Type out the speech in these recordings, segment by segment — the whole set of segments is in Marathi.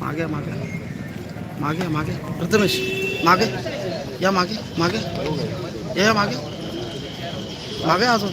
मागे मागे. मागे मागे. प्रथमेश मागे. या मागे मागे. या या मागे. मागे अजून.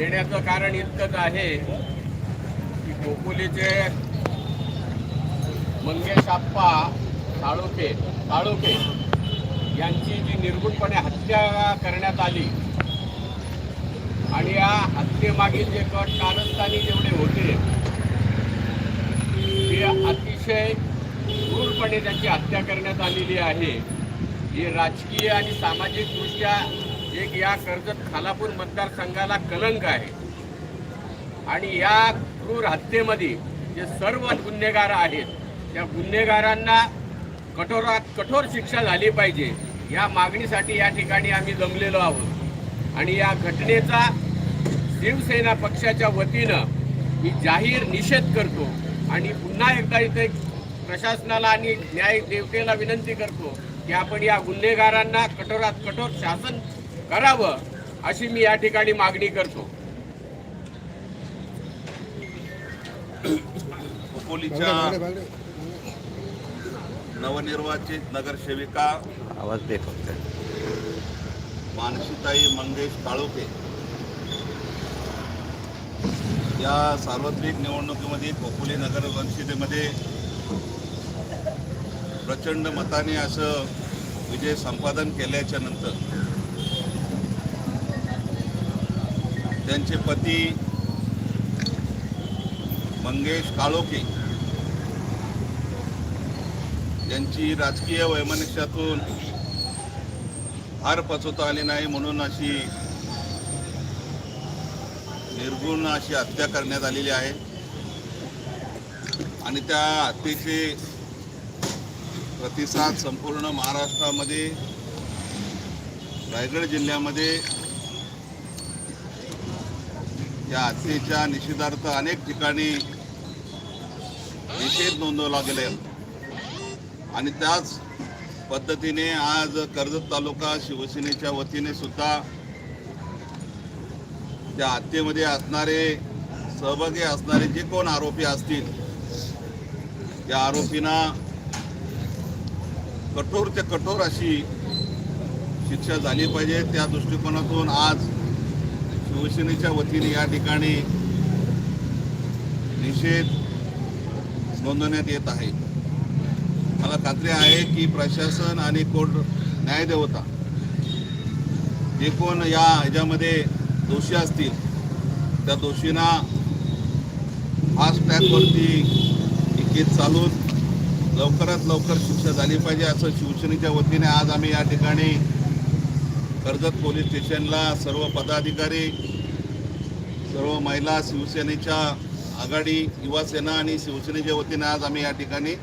येण्याचं कारण इतकंच आहे की खोपोलीचे मंगेश आप्पा साळोखे साळोखे यांची जी निर्गुणपणे हत्या करण्यात आली आणि या हत्येमागील जे कट कारस्थानी जेवढे होते ते अतिशय क्रूरपणे त्यांची हत्या करण्यात आलेली आहे. ही राजकीय आणि सामाजिक दृष्ट्या म्हणजे एक या कर्जत खालापूर मतदारसंघाला कलंक आहे. आणि या क्रूर हत्येमध्ये जे सर्व गुन्हेगार आहेत त्या गुन्हेगारांना कठोरात कठोर शिक्षा झाली पाहिजे या मागणीसाठी या ठिकाणी आम्ही जमलेलो आहोत. आणि या घटनेचा शिवसेना पक्षाच्या वतीनं मी जाहीर निषेध करतो आणि पुन्हा एकदा इथे प्रशासनाला आणि न्याय देवतेला विनंती करतो की आपण या गुन्हेगारांना कठोरात कठोर शासन करावं अशी मी या ठिकाणी मागणी करतो. खोपोलीच्या नवनिर्वाचित नगरसेविका आवाज दे फक्त. मानसीताई मंगेश काळोखे. या सार्वत्रिक निवडणुकीमध्ये खोपोली नगर परिषदेमध्ये प्रचंड मताने असं विजय संपादन केल्याच्यानंतर त्यांचे पती मंगेश काळोखे यांची राजकीय वैमनस्यातून हार पचवता आली नाही म्हणून अशी निर्गुण अशी हत्या करण्यात आलेली आहे. आणि त्या हत्येचे प्रतिसाद संपूर्ण महाराष्ट्रामध्ये रायगड जिल्ह्यामध्ये या हत्येच्या निषेधार्थ अनेक ठिकाणी निषेध नोंदवला गेले. आणि त्याच पद्धतीने आज कर्जत तालुका शिवसेनेच्या वतीने सुद्धा त्या हत्येमध्ये असणारे सहभागी असणारे जे कोण आरोपी असतील त्या आरोपींना कठोर ते कठोर अशी शिक्षा झाली पाहिजे. त्या दृष्टिकोनातून आज शिवसेनेच्या वतीने या ठिकाणी निषेध नोंदवण्यात येत आहे. मला खात्री आहे की प्रशासन आणि कोर्ट न्यायदेवता जे कोण या ह्याच्यामध्ये दोषी असतील. त्या दोषींना फास्ट ट्रॅकवरती केस चालून लवकरात लवकर शिक्षा झाली पाहिजे असं शिवसेनेच्या वतीने आज आम्ही या ठिकाणी कर्जत पोलीस स्टेशनला सर्व पदाधिकारी सर्व महिला शिवसेनेच्या आघाडी युवा सेना आणि शिवसेनेच्या वतीने आज आम्ही या ठिकाणी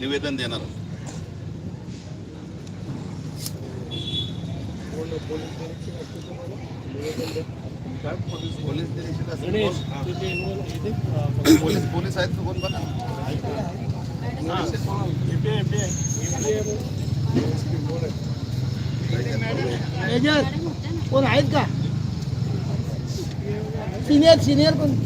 निवेदन देणार आहोत. पोलीस? पोलीस पोलीस आहेत का कोण बघा? मेजर कोण आहेत का सिनियर सिनियर कोण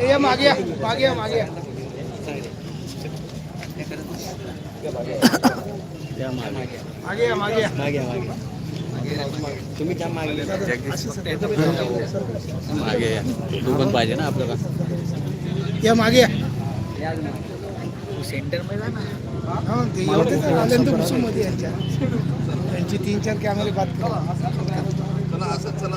या मागे या मागे या मागे या. मागे या मागे या. तू पण पाहिजे ना आपल्याला. या मागे सेंटरमध्ये हा ते एवढे तर आले ना त्यांची तीन चार कॅमेरे बात करा. चला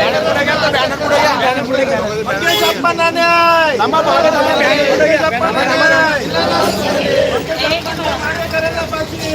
दादा आता येऊ दे मंगेश अप्पाच्या मारेकऱ्यांना फाशी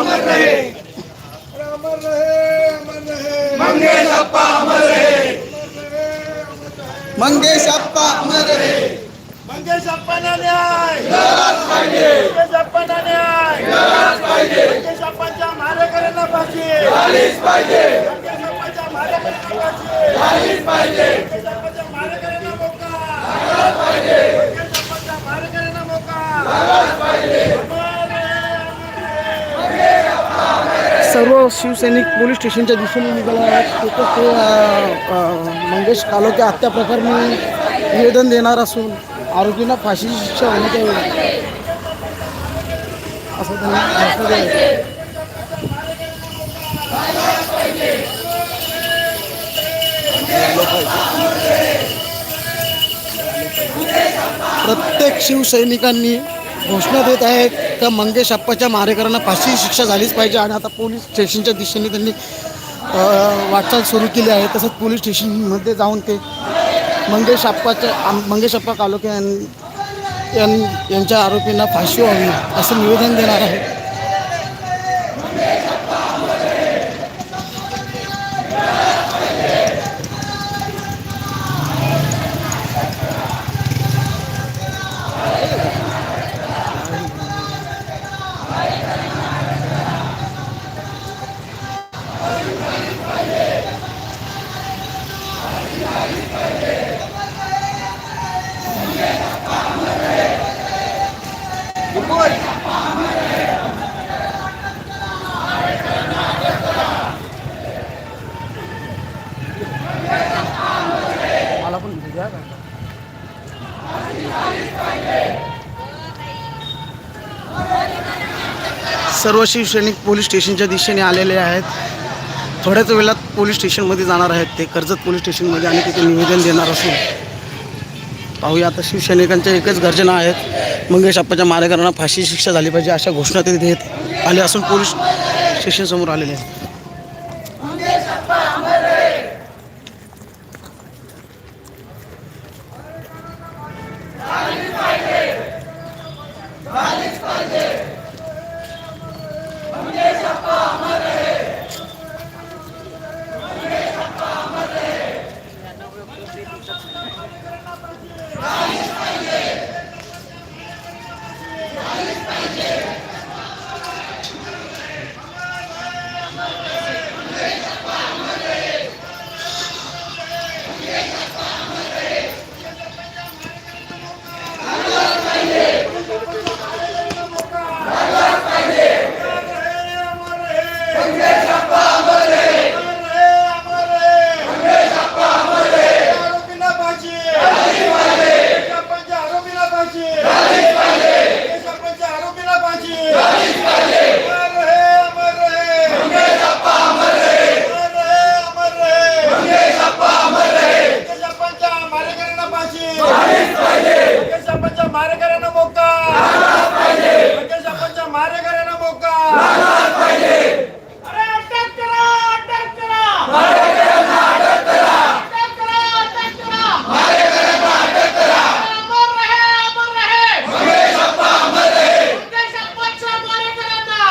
अमर रहे। अमर रहे अमर रहे। मंगेश अप्पा अमर रहे। मंगेश अप्पा अमर रहे मंगेश अप्पांना न्याय पाहिजे मंगेश अप्पांना न्याय। पाहिजे मंगेश अप्पांच्या मारेकऱ्यांना पाहिजे झालीच पाहिजे। मंगेश अप्पांच्या मारेकऱ्यांना पाहिजे झालीच पाहिजे। मंगेश अप्पांच्या मारेकऱ्यांना मोका। झालाच पाहिजे। मंगेश अप्पांच्या मारेकऱ्यांना मोका। झालाच पाहिजे। सर्व शिवसैनिक पोलीस स्टेशनच्या दिशेने निघाला. तिथं ते मंगेश कालोके हत्या प्रकरणी निवेदन देणार असून आरोपींना फाशीची शिक्षा होण्यात यावी. असं त्यांनी प्रत्येक शिवसैनिकांनी घोषणा देत आहे तर मंगेश अप्पाच्या मारेकरांना फाशी शिक्षा झालीच पाहिजे आणि आता पोलीस स्टेशनच्या दिशेने त्यांनी वाटचाल सुरू केली आहे. तसंच पोलीस स्टेशनमध्ये जाऊन ते मंगेश अप्पाच्या मंगेश अप्पा कालोखे यां- यां- यांच्या आरोपींना फाशी व्हावी असं निवेदन देणार आहे मला पण द्या का सर्व शिवसैनिक पोलीस स्टेशनच्या दिशेने आलेले आहेत. थोड्याच वेळात पोलीस स्टेशनमध्ये जाणार आहेत ते. कर्जत पोलीस स्टेशनमध्ये आणि तिथे निवेदन देणार असून. पाहूया आता शिवसैनिकांच्या एकच गर्जना आहेत. मंगेश अप्पाच्या मारेकरांना फाशी शिक्षा झाली पाहिजे अशा घोषणा ते देत आले असून पोलीस स्टेशनसमोर आलेले आहेत आरोपीला फाशी सरपंच आरोपीला फाशी सरपंच आरोपीला फाशी अमर रहे अमर रहे अमर रहे अमर रहे सरपंच मारेकऱ्यांना फाशी सरपंच मारेकऱ्यांना मोका सरपंच मारेकऱ्यांना मोका अरे अटक करा अटक करा अटक करा अटक करा अमर रहे अमर रहे मंगेश अप्पाच्या मारेकऱ्यांना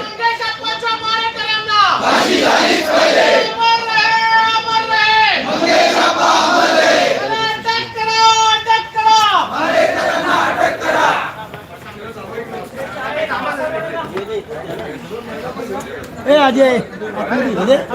मंगेश अप्पाच्या मारेकऱ्यांना अमर रहे अमर रहे अरे अटक करा अटक करा ए अजय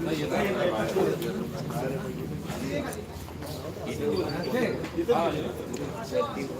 करा अटक करा अटक करा अटक करा अटक करा अमर रहे अमर रहे मंगेश अप्पा अमर रहे मंगेश अप्पाच्या मारेकऱ्यांना फाशी झालीच पाहिजे मंगेश अप्पाच्या मारेकऱ्यांना फाशी झालीच पाहिजे अमर रहे अमर रहे मंगेश अप्पा अमर रहे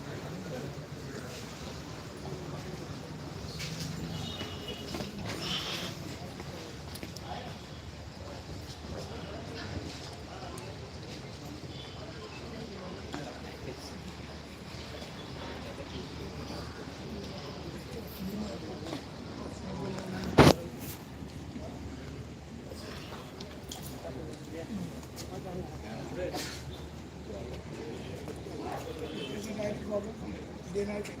good night.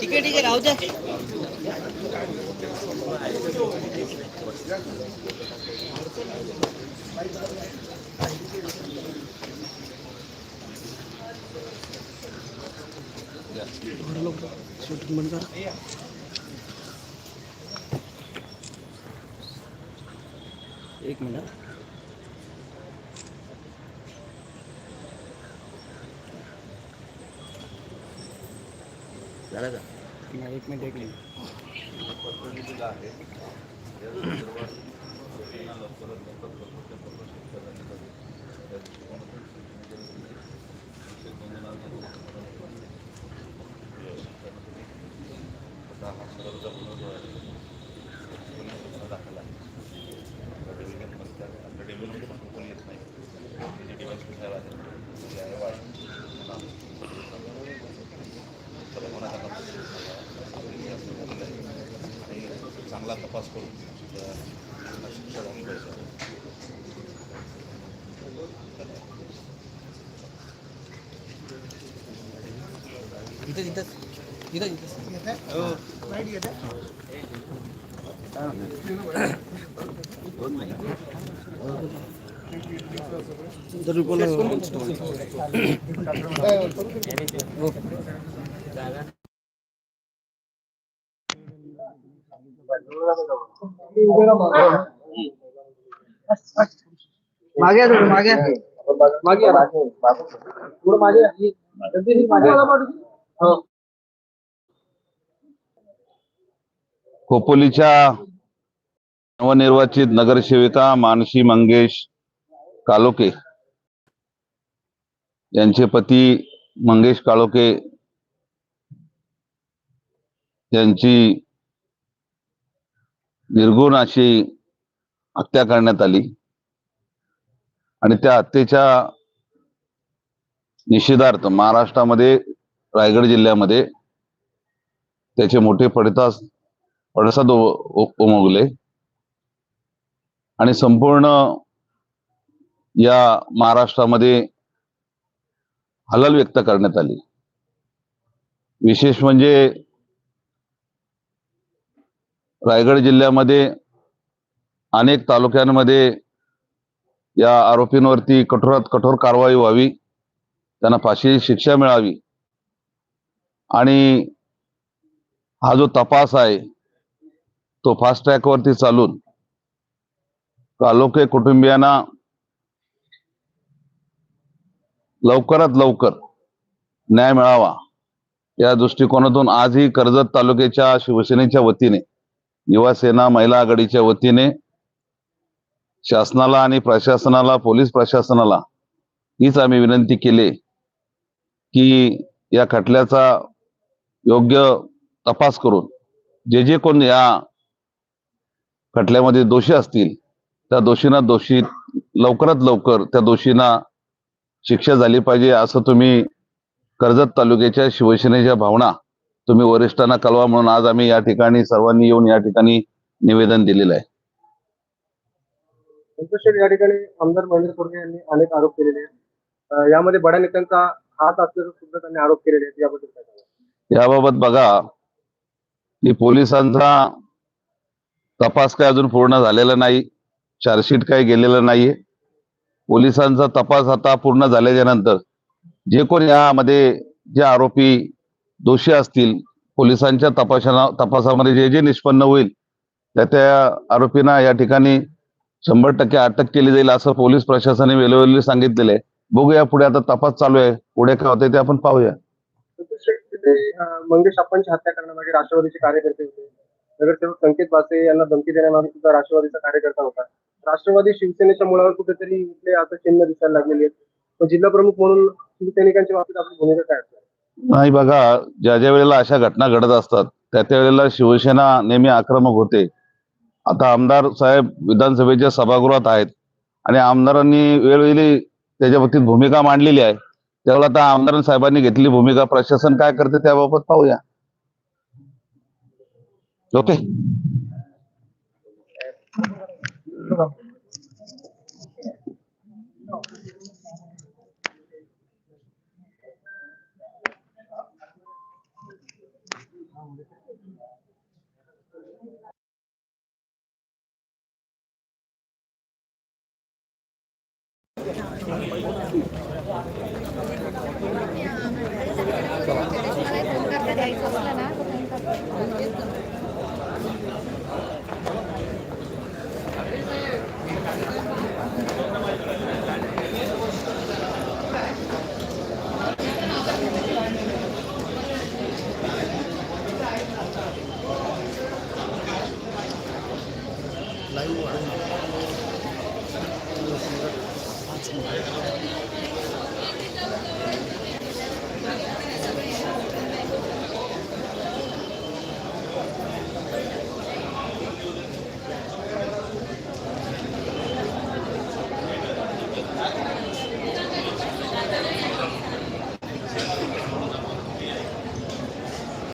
ठीक आहे ठीक आहे राहू द्या. शूटिंग बंद करा. एक मिनट. झालं का? नाही एक मिनिट एक मिनिट चांगला तपास करून शिक्षा झाली पाहिजे इथं इथं इथं इथं तरी पण मागे मागे. मागे मागे या. जगदीश, मागे या. हो. खोपोलीच्या नवनिर्वाचित नगरसेविका मानसी मंगेश कालोके यांचे पती मंगेश काळोके यांची निर्गुण अशी हत्या करण्यात आली. आणि त्या हत्येच्या निषेधार्थ महाराष्ट्रामध्ये रायगड जिल्ह्यामध्ये त्याचे मोठे पडतास पडसाद उमगले आणि संपूर्ण या महाराष्ट्रामध्ये हलल व्यक्त करण्यात आली. विशेष म्हणजे रायगड जिल्ह्यामध्ये अनेक तालुक्यांमध्ये या आरोपींवरती कठोरात कठोर कारवाई व्हावी त्यांना फाशी शिक्षा मिळावी आणि हा जो तपास आहे तो फास्ट ट्रॅकवरती चालून कालोके कुटुंबियांना लवकरात लवकर न्याय मिळावा. या दृष्टिकोनातून आजही कर्जत तालुक्याच्या शिवसेनेच्या वतीने युवा सेना महिला आघाडीच्या वतीने शासनाला आणि प्रशासनाला पोलीस प्रशासनाला हीच आम्ही विनंती केली की या खटल्याचा योग्य तपास करून जे जे कोण या खटल्यामध्ये दोषी असतील त्या दोषींना दोषी लवकरात लवकर त्या दोषींना शिक्षा झाली पाहिजे असं तुम्ही कर्जत तालुक्याच्या शिवसेनेच्या भावना तुम्ही वरिष्ठांना कळवा म्हणून आज आम्ही या ठिकाणी सर्वांनी येऊन या ठिकाणी निवेदन दिलेलं आहे. या ठिकाणी आमदार महेंद्र यांनी अनेक आरोप केलेले आहेत. यामध्ये बड्या नेत्यांचा हात असल्याचा सुद्धा त्यांनी आरोप केलेले आहेत. याबद्दल? याबाबत बघा की पोलिसांचा तपास काय अजून पूर्ण झालेला नाही चार्जशीट काही गेलेलं नाहीये. पोलिसांचा तपास आता पूर्ण झाल्याच्यानंतर जे कोण यामध्ये जे आरोपी दोषी असतील पोलिसांच्या तपासा तपासामध्ये जे जे निष्पन्न होईल त्या त्या आरोपींना या ठिकाणी शंभर टक्के अटक केली जाईल असं पोलीस प्रशासनाने वेळोवेळी सांगितलेलं आहे. बघूया पुढे आता तपास चालू आहे. पुढे काय होते ते आपण पाहूया. मंगेश आपण हत्या करण्यामागे राष्ट्रवादीचे कार्यकर्ते होते. नगरसेवक संकेत बासे यांना धमकी देण्यामागे सुद्धा राष्ट्रवादीचा कार्यकर्ता होता. राष्ट्रवादी शिवसेनेच्या मुळावर कुठेतरी उठले असं चिन्ह दिसायला लागलेली आहेत. जिल्हा प्रमुख म्हणून शिवसैनिकांच्या बाबतीत आपली भूमिका काय असणार नाही बघा ज्या ज्या वेळेला अशा घटना घडत असतात त्या त्या वेळेला शिवसेना नेहमी आक्रमक होते. आता आमदार साहेब विधानसभेच्या सभागृहात आहेत आणि आमदारांनी वेळोवेळी त्याच्या बाबतीत भूमिका मांडलेली आहे. त्यावेळेला आता आमदार साहेबांनी घेतलेली भूमिका प्रशासन काय करते त्याबाबत पाहूया. ok.